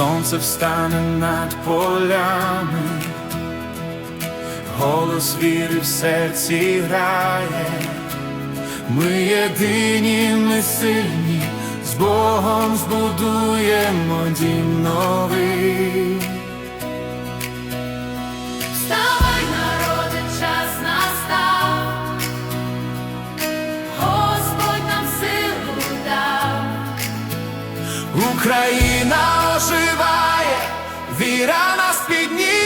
Сонце встане над полями, голос віри в серці грає, ми єдині, ми сильні, з Богом збудуємо дім новий. Україна оживає, віра нас піднімає.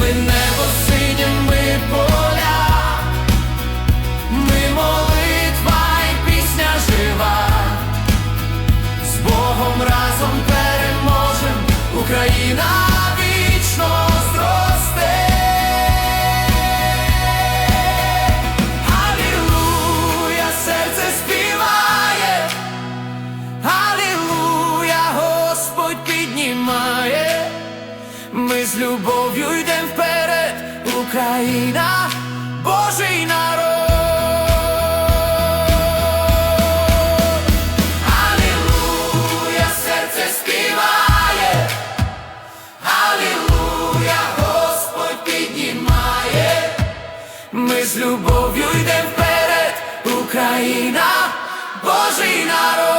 Ми небо синє, ми поля, ми молитва і пісня жива. З Богом разом переможем, Україна з любов'ю йдем вперед, Україна, Божий народ. Ми з любов'ю йдем вперед, Україна, Божий народ.